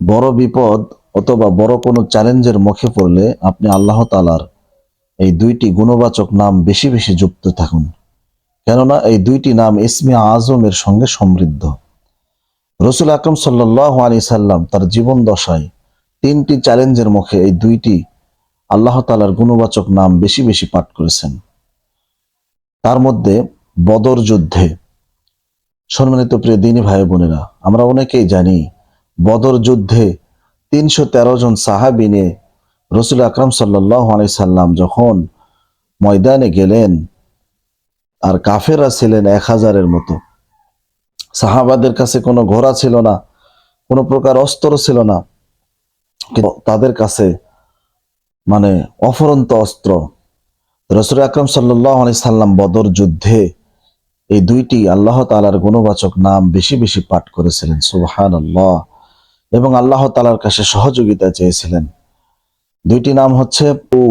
বড় বিপদ অথবা বড় কোনো চ্যালেঞ্জের মুখে পড়লে আপনি আল্লাহ তালার এই দুইটি গুণবাচক নাম বেশি বেশি যুক্ত থাকুন। কেননা এই দুইটি নাম ইসমে আজমের সঙ্গে সমৃদ্ধ। রসুল আকরম সাল্লাহ আলী সাল্লাম তার জীবন দশায় তিনটি চ্যালেঞ্জের মুখে এই দুইটি আল্লাহ তালার গুণবাচক নাম বেশি বেশি পাঠ করেছেন। তার মধ্যে বদর যুদ্ধে। সম্মানিত প্রিয় দিনী ভাই বোনেরা, আমরা অনেকেই জানি বদর যুদ্ধে তিনশো তেরো জন সাহাবি নিয়ে রসুল আকরম সাল্লাম যখন ময়দানে গেলেন আর কাফেরা ছিলেন এক হাজারের মতো। সাহাবাদের কাছে কোনো ঘোড়া ছিল না, কোনো প্রকার অস্ত্র ছিল না। তাদের কাছে মানে অফরন্ত অস্ত্র। রসুল আকরম সাল্লাহ আলি সাল্লাম বদর যুদ্ধে এই দুইটি আল্লাহ তালার গুণবাচক নাম বেশি বেশি পাঠ করেছিলেন। সুবহান আল্লাহ এবং আল্লাহ তালার কাছে সহযোগিতা চেয়েছিলেন। দুইটি নাম হচ্ছে ও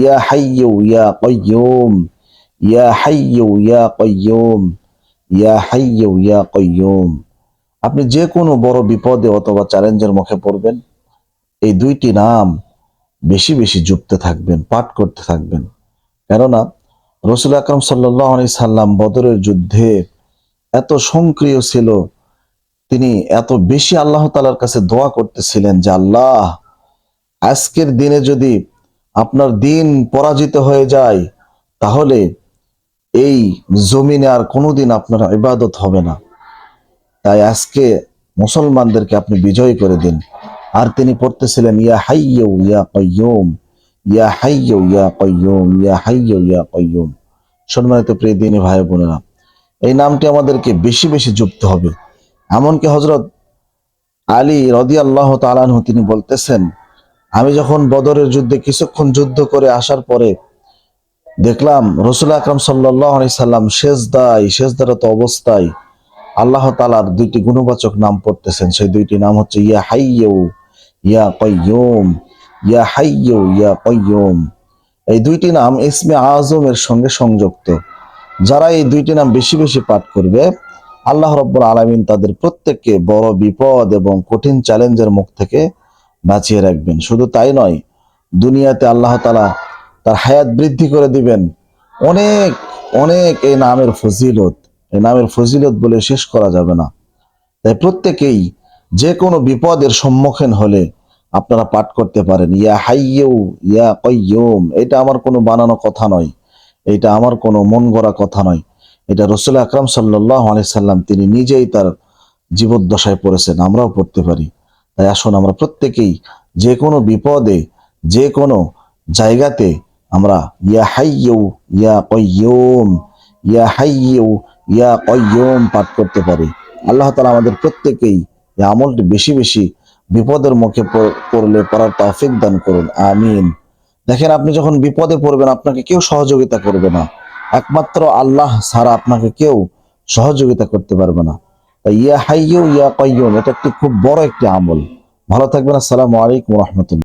ইয়া হাইয়ু, ইয়া কয়্যুম, ইয়া হাইয়ু, ইয়া কয়্যুম, ইয়া হাইয়ু, ইয়া কয়্যুম। আপনি যে কোনো বড় বিপদে অথবা চ্যালেঞ্জের মুখে পড়বেন, এই দুইটি নাম বেশি বেশি যুক্ত থাকবেন, পাঠ করতে থাকবেন। কেননা, রসুল আকরম সাল্লাহ সাল্লাম বদরের যুদ্ধে এত সক্রিয় ছিল তিনি এত বেশি আল্লাহ তালার কাছে দোয়া করতেছিলেন যে, আল্লাহ, আজকের দিনে যদি আপনার দিন পরাজিত হয়ে যায়, তাহলে এই জমিনে আর কোনোদিন আপনার ইবাদত হবে না। তাই আজকে মুসলমানদেরকে আপনি বিজয় করে দিন। আর তিনি পড়তেছিলেন, ইয়া হাইয়ু ইয়া কয়্যুম ইয়া হাইয়ু ইয়া কয়্যুম ইয়া হাইয়ু ইয়া কয়্যুম সম্মানিত প্রিয় দিনী ভাই বোনেরা, এই নামটি আমাদেরকে বেশি বেশি যুক্ত হবে। এমনকি হজরত আলী রদি আল্লাহ তালানহু তিনি বলতেছেন, আমি যখন বদরের যুদ্ধে কিছুক্ষণ যুদ্ধ করে আসার পরে দেখলাম রসুল আকরম সাল্লাহ আলি সাল্লাম শেষদায় শেষদারত অবস্থায় আল্লাহ তালার দুইটি গুণবাচক নাম পড়তেছেন। সেই দুইটি নাম হচ্ছে ইয়া হাইয়ু ইয়া কয়্যুম ইয়া হাইয়ু ইয়া কয়্যুম এই দুইটি নাম ইসমে আজমের সঙ্গে সংযুক্ত। যারা এই দুইটি নাম বেশি বেশি পাঠ করবে আল্লাহ রব্বুল আলমিন তাদের প্রত্যেককে বড় বিপদ এবং কঠিন চ্যালেঞ্জের মুখ থেকে বাঁচিয়ে রাখবেন। শুধু তাই নয়, দুনিয়াতে আল্লাহ তালা তার হায়াত বৃদ্ধি করে দিবেন। অনেক অনেক এই নামের ফজিলত। এই নামের ফজিলত বলে শেষ করা যাবে না। তাই প্রত্যেকেই যে কোনো বিপদের সম্মুখীন হলে আপনারা পাঠ করতে পারেন, ইয়া হাইয়ু ইয়া কয়্যুম এটা আমার কোনো বানানো কথা নয়। এটা আমার কোনো মন গড়া কথা নয়। এটা রসুল আকরাম সাল্লাহ সাল্লাম, তিনি নিজেই তার জীবদ্দশায় পড়েছেন, আমরাও পড়তে পারি। তাই আসুন আমরা প্রত্যেকেই যে কোনো বিপদে, যে কোনো জায়গাতে আমরা ইয়া হাইয়ু ইয়া কয়্যুম ইয়া হাইয়ু ইয়া কয়্যুম পাঠ করতে পারি। আল্লাহ তালা আমাদের প্রত্যেকেই এই আমলটি বেশি বেশি বিপদের মুখে পড়লে পড়ার তৌফিক দান করুন, আমিন। দেখেন, আপনি যখন বিপদে পড়বেন, আপনাকে কেউ সহযোগিতা করবে না। একমাত্র আল্লাহ ছাড়া আপনাকে কেউ সহযোগিতা করতে পারবে না। ইয়া হাইয়ু ইয়া কয়ুম এটা একটি খুব বড় একটি আমল। ভালো থাকবেন, আসসালামু আলাইকুম রহমতুল্লাহ।